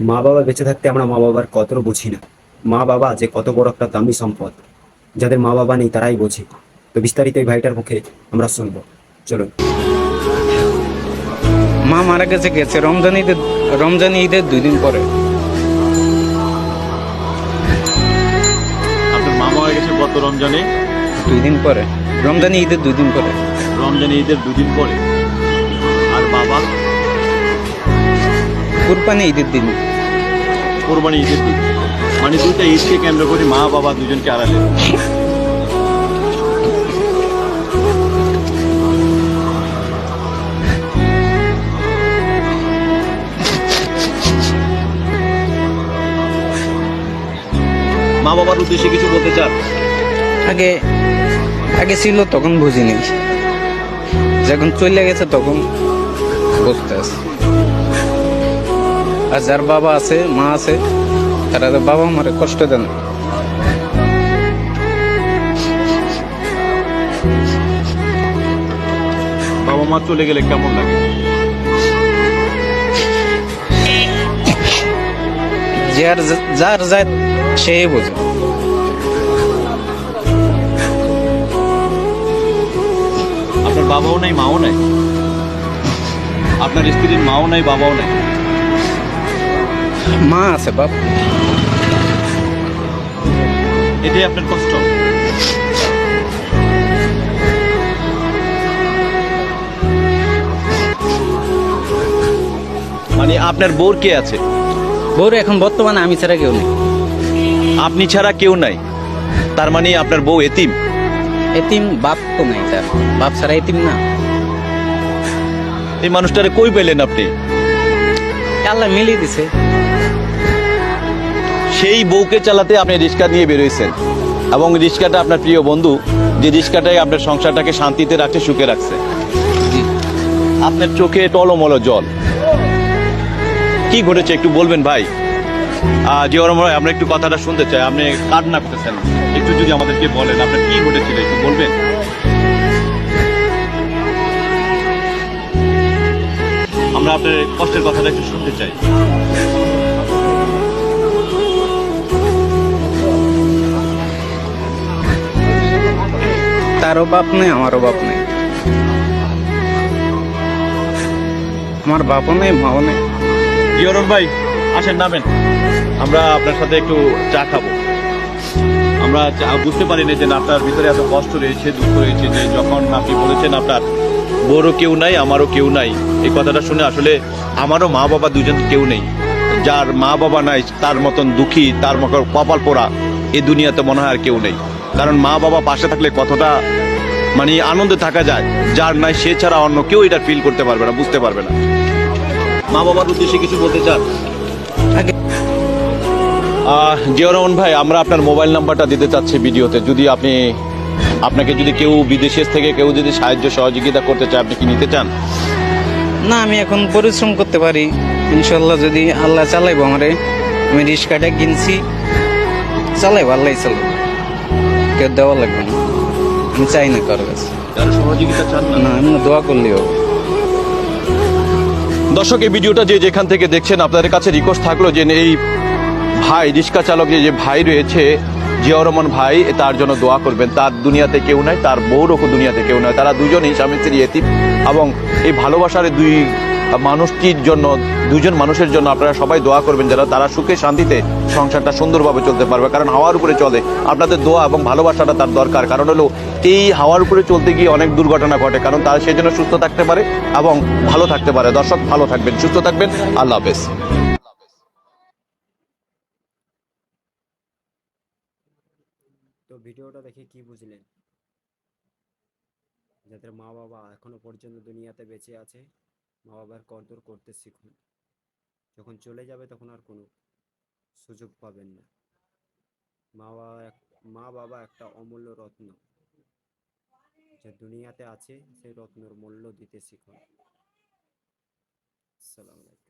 মা বাবা বেঁচে থাকতে আমরা মা বাবার কদর বুঝি না। মা বাবা যে কত বড় একটা দামি সম্পদ যাদের মা বাবা নেই তারাই বোঝে। তো বিস্তারিত এই ভাইটার মুখে আমরা শুনব। চলুন। মা মারা গেছে গেছে রমজান ঈদের রমজান ঈদের দুই দিন পরে। আপনার মামা হয়ে গেছে গত রমজানে? দুই দিন পরে। রমজান ঈদের দুই দিন পরে। রমজানে ঈদের দুদিন পরে। আর বাবা? কুরবানি ঈদের দিন। কোরবানি ঈদের দিন। মানে দুইটা ঈদকে কেন্দ্র করে মা বাবা দুজনকে আড়ালে। মা বাবার উদ্দেশ্যে কিছু বলতে চান? আগে আগে ছিল তখন বুঝিনি। যখন চলে গেছে তখন বুঝতে আছে আর যার বাবা আছে মা আছে তারা তো বাবা মারে কষ্ট দেন। বাবা মা চলে গেলে কেমন লাগে? যার যার যায় সে বোঝে। আপনার বাবাও নাই মাও নাই? আপনার স্ত্রীর মাও নাই বাবাও নাই? মা আছে বাপ। এটাই আপনার কষ্ট। মানে আপনার বোর কে আছে? বউর এখন বর্তমানে আমি ছাড়া কেউ নেই। আপনি ছাড়া কেউ নাই। তার মানে আপনার বউ এতিম। এতিম বাপ তো নাই তার। বাপ ছাড়া এতিম না। এই মানুষটারে কই পেলেন আপনি? আল্লাহ মিলিয়ে দিছে। সেই বউকে চালাতে আপনি রিক্সা নিয়ে বেরোইছেন। এবং রিক্সাটা আপনার প্রিয় বন্ধু যে রিক্সাটাই আপনার সংসারটাকে শান্তিতে রাখছে সুখে রাখছে। আপনার চোখে টলমল জল। কি ঘটেছে একটু বলবেন ভাই? আমরা একটু কথাটা শুনতে চাই। আপনি কান্না করতেছেন। একটু যদি আমাদেরকে বলেন আপনার কি ঘটেছিল একটু বলবেন? আমরা আপনার কষ্টের কথাটা একটু শুনতে চাই। তারও বাপ নেই, আমারও বাপ নেই। আমার বাপও নেই, মাও নেই। ইয়রন ভাই, আসেন, নামেন। আমরা আপনার সাথে একটু চা খাব। আমরা বুঝতে পারিনি যে আপনার ভিতরে এত কষ্ট রয়েছে, দুঃখ রয়েছে যে যখন আপনি বলেছেন আপনার বড় কেউ নাই, আমারও কেউ নাই, এই কথাটা শুনে আসলে আমারও মা বাবা দুজন কেউ নেই। যার মা বাবা নাই, তার মতন দুঃখী, তার মতন কপাল পোড়া, এ দুনিয়াতে মনে হয় আর কেউ নেই। কারণ মা বাবা পাশে থাকলে কতটা মানে আনন্দে থাকা যায়। যার নাই সে ছাড়া অন্য কেউ এটা ফিল করতে পারবে না, বুঝতে পারবে না। মা বাবার উদ্দেশ্যে কিছু বলতে চান? রহমান ভাই, আমরা আপনার মোবাইল নাম্বারটা দিতে চাচ্ছি ভিডিওতে। যদি আপনি, আপনাকে যদি কেউ বিদেশের থেকে কেউ যদি সাহায্য সহযোগিতা করতে চায়, আপনি কি নিতে চান? না, আমি এখন পরিশ্রম করতে পারি। ইনশাল্লাহ যদি আল্লাহ চালাইবো আমারে, আমি রিক্সাটা কিনছি। চালাইবো আল্লাহ চালাইবো। কেউ দেওয়া লাগবে না। আমি চাই না কারও কাছে। না এমনি দোয়া করলেই হবে। দর্শক, এই ভিডিওটা যে যেখান থেকে দেখছেন, আপনাদের কাছে রিকোয়েস্ট থাকল যে এই ভাই, রিক্সা চালক যে ভাই রয়েছে, জিয়াউর রহমান ভাই, তার জন্য দোয়া করবেন। তার দুনিয়াতে কেউ নাই, তার বউরও দুনিয়াতে কেউ নয় তারা দুজনই স্বামী স্ত্রী, এতিম এবং এই ভালোবাসার দুই মানুষটির জন্য, দুজন মানুষের জন্য আপনারা সবাই দোয়া করবেন যারা তারা সুখে শান্তিতে সংসারটা সুন্দরভাবে চলতে পারবে। কারণ হাওয়ার উপরে চলে। আপনাদের দোয়া এবং ভালোবাসাটা তার দরকার। কারণ হলো, এই হাওয়ার উপরে চলতে গিয়ে অনেক দুর্ঘটনা ঘটে। কারণ তারা সেই জন্য সুস্থ থাকতে পারে এবং ভালো থাকতে পারে। দর্শক, ভালো থাকবেন, সুস্থ থাকবেন। আল্লাহ হাফেজ। ভিডিওটা দেখে কি বুঝলেন? যাদের মা বাবা এখনও পর্যন্ত দুনিয়াতে বেঁচে আছে মা বাবার কদর করতে শিখুন যখন চলে যাবে তখন আর কোনো সুযোগ পাবেন না। মা বাবা মা বাবা একটা অমূল্য রত্ন, যা দুনিয়াতে আছে, সেই রত্নর মূল্য দিতে শিখুন আসসালামু আলাইকুম।